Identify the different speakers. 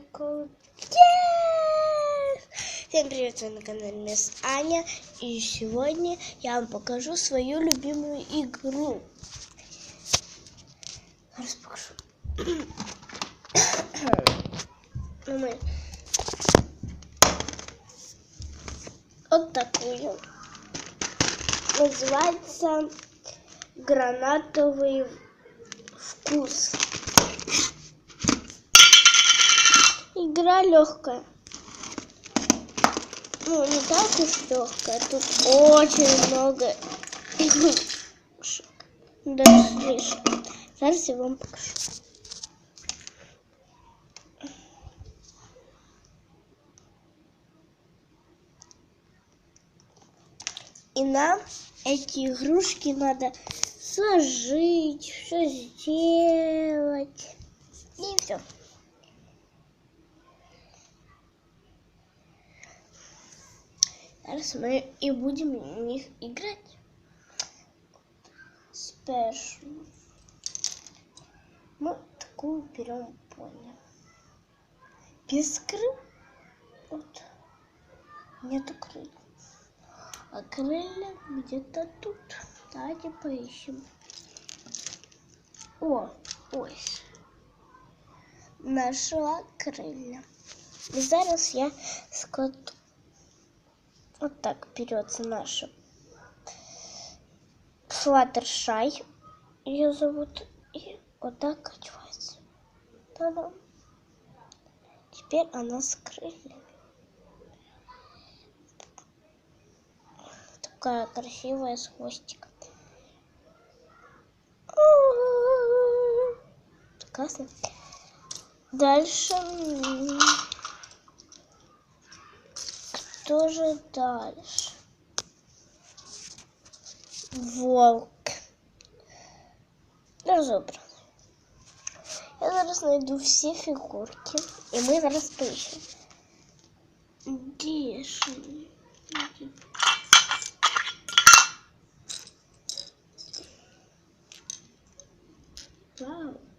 Speaker 1: лайку. Yes! Всем привет, вы на канале Мисс Аня. И сегодня я вам покажу свою любимую игру. Сейчас покажу. Вот такую. Называется гранатовый вкус. Легкая. Ну, не так уж легкая. Тут очень много. Даже слишком. Зараз я вам покажу. И нам эти игрушки надо сложить, все сделать. И все. Зараз мы и будем в них играть. Спешу. Мы такую берем пони. Без крыл. Вот. Нету крыл. А крылья где-то тут. Давайте поищем. О, ось. Нашла крылья. І зараз я складу. Вот так берется наша Флаттершай. Ее зовут. И вот так одевается. Та-дам. Теперь она с крыльями. Такая красивая с хвостиком. Классно. Дальше. что же дальше? Волк. Разобран. Я зараз найду все фигурки. И мы зараз поищем. Где же? Вау.